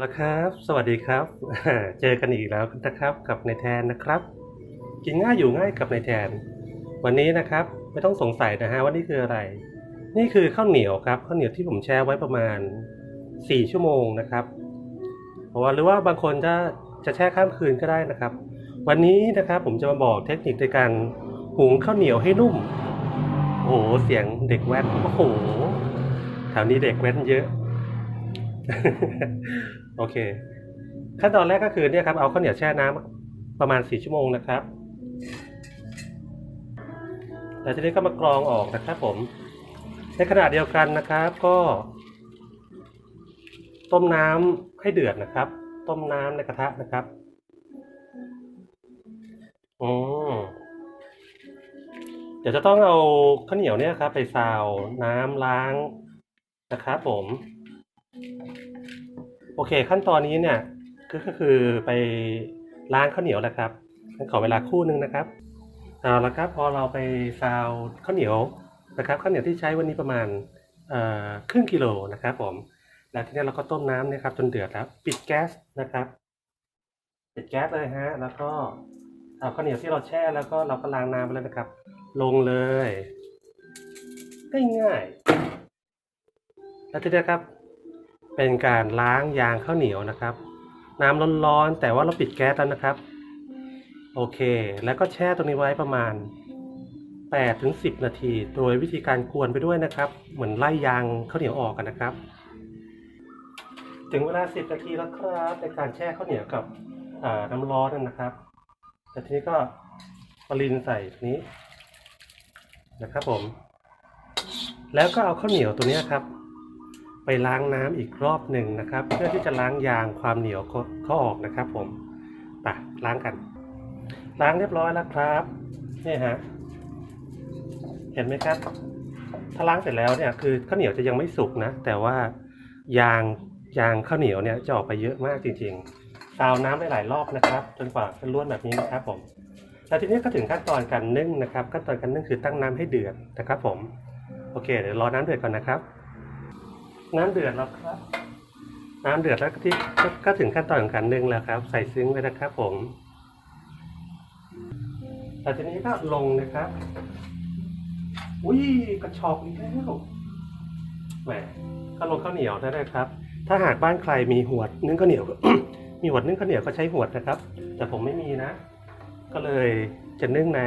แล้วครับ สวัสดีครับ เจอกันอีกแล้วนะครับกับในายแทนนะครับ กินง่ายอยู่ง่ายกับในายแทน วันนี้นะครับไม่ต้องสงสัยนะฮะว่านี่คืออะไร นี่คือข้าวเหนียวครับข้าวเหนียวที่ผมแช่ไว้ประมาณ 4 ชั่วโมงนะครับเพราะว่าหรือว่าบางคนจะจะแช่ข้ามคืนก็ได้นะครับ วันนี้นะครับผมจะมาบอกเทคนิคในการหุงข้าวเหนียวให้นุ่มโอ้โหเสียงเด็กแว้นโอ้โหแถวนี้เด็กแว้นเยอะ โอเค ขั้นตอนแรกก็คือเนี่ยครับเอาข้าวเหนียวแช่น้ำประมาณสี่ชั่วโมงนะครับแล้วทีนี้ก็มากรองออกนะครับผม ในขณะเดียวกันนะครับก็ ต้มน้ำให้เดือดนะครับ ต้มน้ำในกระทะนะครับอืมเดี๋ยวจะต้องเอาข้าวเหนียวเนี่ยครับ ไปซาวน้ำล้างนะครับผม โอเค ขั้นตอนนี้เนี่ยก็คือไปล้างข้าวเหนียวแหละครับขอเวลาคู่หนึ่งนะครับเอาละครับพอเราไปซาวข้าวเหนียวนะครับข้าวเหนียวที่ใช้วันนี้ประมาณครึ่งกิโลนะครับผมแล้วทีนี้เราก็ต้มน้ำนี่ยครับจนเดือดแล้วปิดแก๊สนะครับปิดแก๊สเลยฮะแล้วก็เอาข้าวเหนียวที่เราแช่แล้วก็เราก็ล้างน้ำไปแล้วนะครับ ลงเลยง่ายๆแล้วทีนี้ครับ เป็นการล้างยางข้าวเหนียวนะครับ น้ำร้อนๆแต่ว่าเราปิดแก๊สแล้วนะครับ โอเค แล้วก็แช่ตรงนี้ไว้ประมาณ8ถึง10 นาที โดยวิธีการกวนไปด้วยนะครับ เหมือนไล่ยางข้าวเหนียวออกกันนะครับ ถึงเวลา 10 นาทีแล้วครับในการแช่ข้าวเหนียวกับน้ำร้อนนั่นนะครับ แต่ทีนี้ก็ปรินใส่นี้นะครับผม แล้วก็เอาข้าวเหนียวตัวนี้ครับ ไปล้างน้ำอีกรอบหนึ่งนะครับ เพื่อที่จะล้างยางความเหนียวเขาเขาออกนะครับ ผมไปล้างกัน ล้างเรียบร้อยแล้วครับนี่ฮะเห็นไหมครับ ถ้าล้างเสร็จแล้วเนี่ยคือข้าวเหนียวจะยังไม่สุกนะ แต่ว่ายางยางข้าวเหนียวเนี่ยจะออกไปเยอะมากจริงๆซาวน้ำได้หลายรอบนะครับ จนกว่าจะล้วนแบบนี้นะครับ ผมแล้วทีนี้ก็ถึงขั้นตอนการนึ่งนะครับ ขั้นตอนการนึ่งคือตั้งน้ำให้เดือดนะครับ ผม โอเค เดี๋ยวรอน้ำเดือดก่อนนะครับ น้ำเดือดแล้วครับ น้ำเดือดแล้วที่ก็ถึงขั้นตอนของการนึ่งแล้วครับ ใส่ซึ้งไปนะครับผมแต่ทีนี้ก็ลงนะครับ อุ้ยกระชอกอีกแล้วแหมก็ลงข้าวเหนียวได้เลยครับ ถ้าหากบ้านใครมีหวดนึ่งข้าวเหนียว มีหวดนึ่งข้าวเหนียวก็ใช้หวดนะครับ แต่ผมไม่มีนะ ก็เลยจะนึ่งใน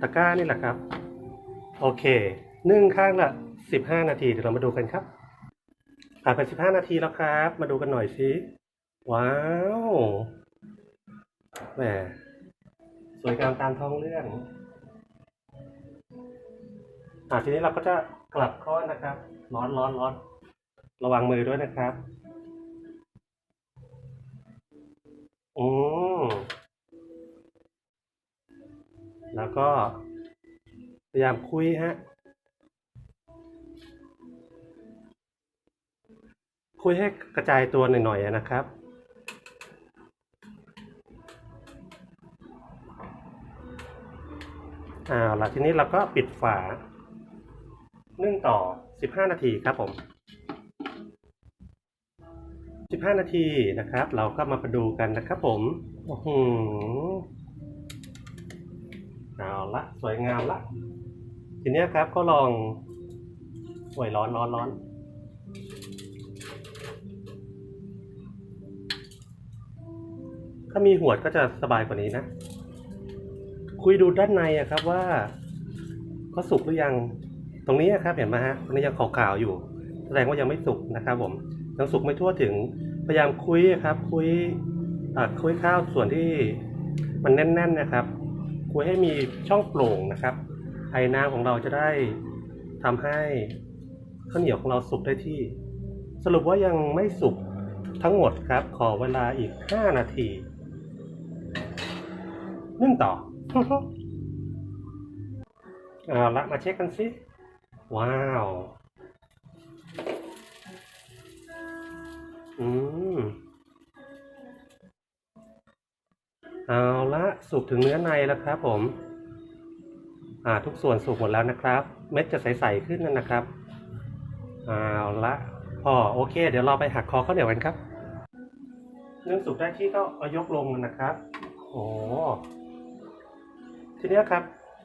ตะกร้านี่แหละครับ โอเค นึ่งข้างละ 15 นาที เดี๋ยวเรามาดูกันครับผ่านไป 15 นาทีแล้วครับ มาดูกันหน่อยสิว้าวแหมสวยงามตามท้องเรื่องอ่าทีนี้เราก็จะกลับข้อนนะครับ ร้อนร้อนร้อนระวังมือด้วยนะครับอืมแล้วก็พยายามคุยฮะ คุยให้กระจายตัวหน่อยๆนะครับ อ่าล้วทีนี้เราก็ปิดฝานึ่งต่อ 15 นาทีครับผม 15 นาทีนะครับ เราก็มาดูกันนะครับผมโอ้โหเอาละสวยงามละ ทีนี้ครับก็ลองโอ้ยร้อนร้อนร้อน ถ้ามีหวดก็จะสบายกว่านี้นะ คุยดูด้านในอะครับว่าเขาสุกหรือยัง ตรงนี้ครับเห็นไหมฮะตรงนี้ยังขาวๆอยู่ แสดงว่ายังไม่สุกนะครับ ผมยังสุกไม่ทั่วถึง พยายามคุยครับ คุยคุยข้าวส่วนที่มันแน่น ๆนะครับ คุยให้มีช่องโปร่งนะครับ ไอ้น้ำของเราจะได้ทำให้ข้าวเหนียวของเราสุกได้ที่ สรุปว่ายังไม่สุกทั้งหมดครับ ขอเวลาอีก 5 นาที นึ่งต่อ เอาละมาเช็คกันสิ ว้าว อืม เอาละสุกถึงเนื้อในแล้วครับผม อ่า ทุกส่วนสุกหมดแล้วนะครับ เม็ดจะใสๆขึ้นนั่นนะครับ เอาละพอโอเค เดี๋ยวเราไปหักคอข้าวเหนียวกันครับนึ่งสุกได้ที่ก็เอายกลงนะครับ โอ้ ทีนี้ครับ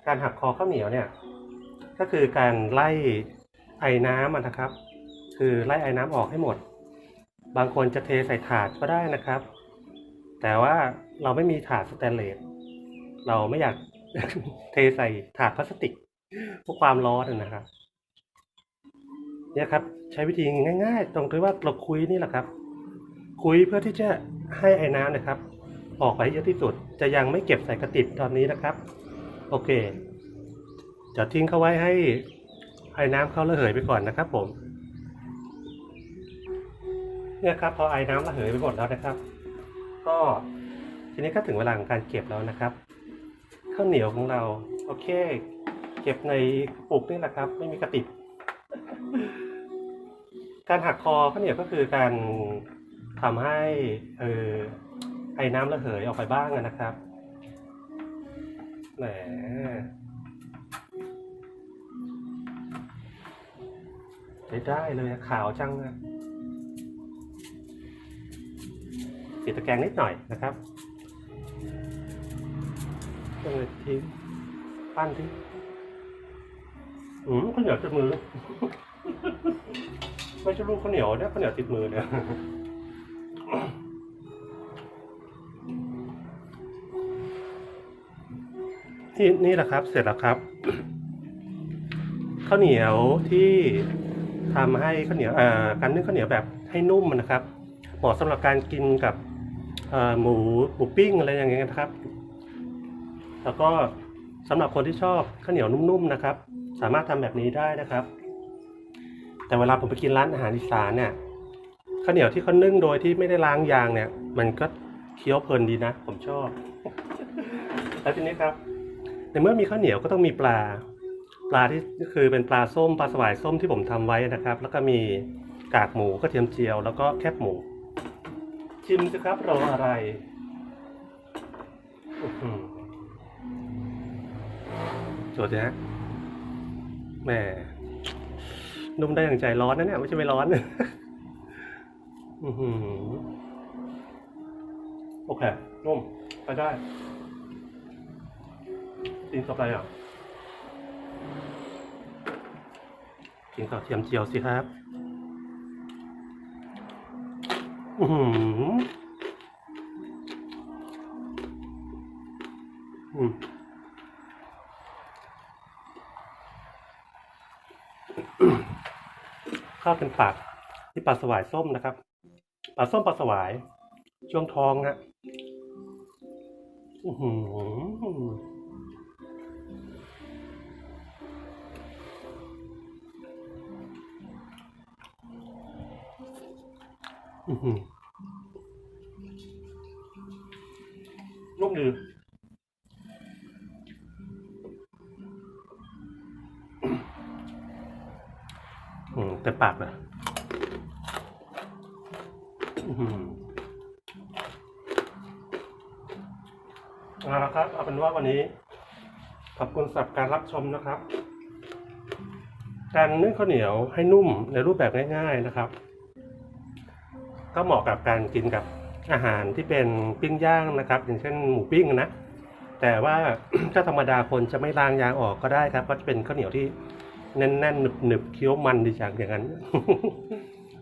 การหักคอข้าวเหนียวเนี่ย ก็คือการไล่ไอ้น้ำนะครับ คือไล่ไอ้น้ำออกให้หมด บางคนจะเทใส่ถาดก็ได้นะครับ แต่ว่าเราไม่มีถาดสแตนเลสเราไม่อยากเทใส่ถาดพลาสติกเพราะความร้อนนะครับเนี่ยครับ ใช้วิธีง่าย ๆ ตรงที่ว่าเราคุยนี่แหละครับ คุยเพื่อที่จะให้ไอ้น้ำนะครับ ออกไปเยอะที่สุด จะยังไม่เก็บใส่กระติบตอนนี้นะครับ โอเค จะทิ้งเขาไว้ให้ไอ้น้ำเขาระเหยไปก่อนนะครับผม เนี่ยครับพอไอ้น้ำระเหยไปหมดแล้วนะครับ ก็ทีนี้ก็ถึงเวลาของการเก็บแล้วนะครับข้าวเหนียวของเรา โอเค เก็บในกระปุกนี่แหละครับ ไม่มีกระติบการหักคอข้าวเหนียวก็คือการทำให้เออไอ้น้ำระเหยออกไปบ้างนะครับ แหมใช้ได้เลยขาวจังอะติดตะแกรงนิดหน่อยนะครับก็เลยทิ้งปั้นทิ้งอืมข้าวเหนียวติดมือ ไม่ใช่ลูกข้าวเหนียวเนี่ยข้าวเหนียวติดมือเนี่ย นี่นี่แหละครับ เสร็จแล้วครับข้าวเหนียวที่ทำให้ข้าวเหนียวอ่อการนึ่งข้าวเหนียวแบบให้นุ่มนะครับเหมาะสำหรับการกินกับหมูหมูปิ้งอะไรอย่างเงี้ยนะครับ แล้วก็สำหรับคนที่ชอบข้าวเหนียวนุ่มๆนะครับ สามารถทำแบบนี้ได้นะครับ แต่เวลาผมไปกินร้านอาหารอีสานเนี่ยข้าวเหนียวที่เขานึ่งโดยที่ไม่ได้ล้างยางเนี่ย มันก็เคี้ยวเพลินดีนะ ผมชอบ แล้วทีนี้ครับ ในเมื่อมีข้าวเหนียวก็ต้องมีปลา ปลาที่คือเป็นปลาส้มปลาสวายส้มที่ผมทำไว้นะครับ แล้วก็มีกากหมูกระเทียมเจียว แล้วก็แคบหมู ชิมสิครับรออะไรสดีฮะแหมนุ่มได้อย่างใจร้อนนะเนี่ยไม่ใช่ไม่ร้อนโอเคนุ่มไปได้ กินกับอะไรอะ กินกับเทียมเจียวสิครับ อือหืออืมข้าวเป็นปากที่ปลาสวายส้มนะครับปลาส้มปลาสวาย ช่วงท้องฮะอือหือ นุ่มดีอืมแต่ปากเลยอื้อหือเอาละครับเอาเป็นว่าวันนี้ ขอบคุณสำหรับการรับชมนะครับ การนึ่งข้าวเหนียวให้นุ่มในรูปแบบง่าย ๆนะครับ ก็เหมาะกับการกินกับอาหารที่เป็นปิ้งย่างนะครับ อย่างเช่นหมูปิ้งนะแต่ว่าถ้าธรรมดาคนจะไม่ล้างยางออกก็ได้ครับ ก็จะเป็นข้าวเหนียวที่แน่นๆหนึบๆเคี้ยวมันดีจังอย่างนั้น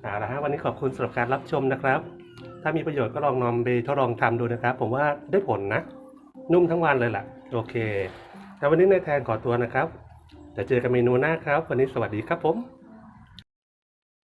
เอาละฮะวันนี้ขอบคุณสำหรับการรับชมนะครับ ถ้ามีประโยชน์ก็ลองนำไปทดลองทำดูนะครับ ผมว่าได้ผลนะ นุ่มทั้งวันเลยล่ะ โอเค แต่วันนี้นายแทนขอตัวนะครับแต่เจอกันเมนูหน้าครับ วันนี้สวัสดีครับผม